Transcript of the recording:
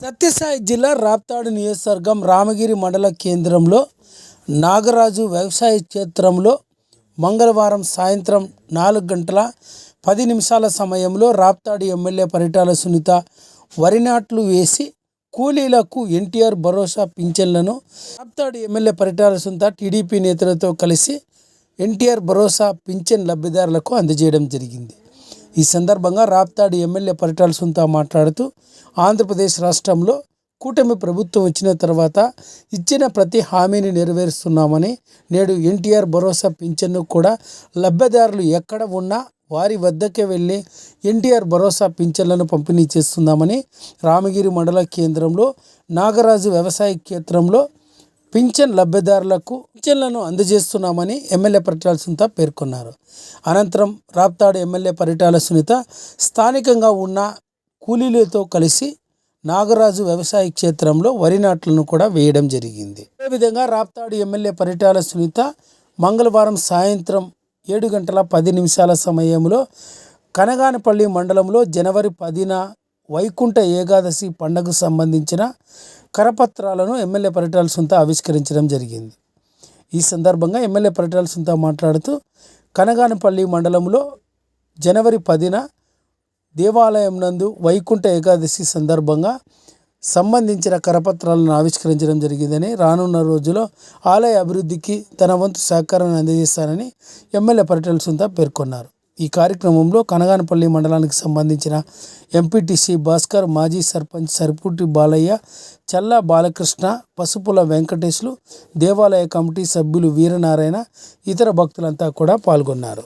సత్యసాయి జిల్లా రాప్తాడు నియోజకవర్గం రామగిరి మండల కేంద్రంలో నాగరాజు వ్యవసాయ క్షేత్రంలో మంగళవారం సాయంత్రం నాలుగు గంటల పది నిమిషాల సమయంలో రాప్తాడు ఎమ్మెల్యే పరిటాల సునీత వరి నాట్లు వేసి కూలీలకు ఎన్టీఆర్ భరోసా పింఛన్లను రాప్తాడు ఎమ్మెల్యే పరిటాల సునీత టీడీపీ నేతలతో కలిసి ఎన్టీఆర్ భరోసా పింఛన్ లబ్ధిదారులకు అందజేయడం జరిగింది. ఈ సందర్భంగా రాప్తాడు ఎమ్మెల్యే పరిటాల సుంతా మాట్లాడుతూ ఆంధ్రప్రదేశ్ రాష్ట్రంలో కూటమి ప్రభుత్వం వచ్చిన తర్వాత ఇచ్చిన ప్రతి హామీని నెరవేరుస్తున్నామని నేడు ఎన్టీఆర్ భరోసా పింఛన్ను కూడా లబ్ధిదారులు ఎక్కడ ఉన్నా వారి వద్దకే వెళ్ళి ఎన్టీఆర్ భరోసా పింఛన్లను పంపిణీ చేస్తున్నామని రామగిరి మండల కేంద్రంలో నాగరాజు వ్యవసాయ క్షేత్రంలో పింఛన్ లబ్ధిదారులకు పింఛన్లను అందజేస్తున్నామని ఎమ్మెల్యే పరిటాల సునీత పేర్కొన్నారు. అనంతరం రాప్తాడు ఎమ్మెల్యే పరిటాల సునీత స్థానికంగా ఉన్న కూలీలతో కలిసి నాగరాజు వ్యవసాయ క్షేత్రంలో వరి నాట్లను కూడా వేయడం జరిగింది. అదేవిధంగా రాప్తాడు ఎమ్మెల్యే పరిటాల సునీత మంగళవారం సాయంత్రం ఏడు గంటల పది నిమిషాల సమయంలో కనగానపల్లి మండలంలో జనవరి పదిన వైకుంఠ ఏకాదశి పండుగకు సంబంధించిన కరపత్రాలను ఎమ్మెల్యే పరిటాల సొంత ఆవిష్కరించడం జరిగింది. ఈ సందర్భంగా ఎమ్మెల్యే పరిటాల సొంత మాట్లాడుతూ కనగానపల్లి మండలంలో జనవరి పదిన దేవాలయం నందు వైకుంఠ ఏకాదశి సందర్భంగా సంబంధించిన కరపత్రాలను ఆవిష్కరించడం జరిగిందని రానున్న రోజుల్లో ఆలయ అభివృద్ధికి తన వంతు సహకారాన్ని అందజేస్తానని ఎమ్మెల్యే పరిటాల సొంత పేర్కొన్నారు. ఈ కార్యక్రమంలో కనగానపల్లి మండలానికి సంబంధించిన ఎంపీటీసీ భాస్కర్ మాజీ సర్పంచ్ సరిపుటి బాలయ్య చల్లా బాలకృష్ణ పసుపుల వెంకటేశ్లు దేవాలయ కమిటీ సభ్యులు వీరనారాయణ ఇతర భక్తులంతా కూడా పాల్గొన్నారు.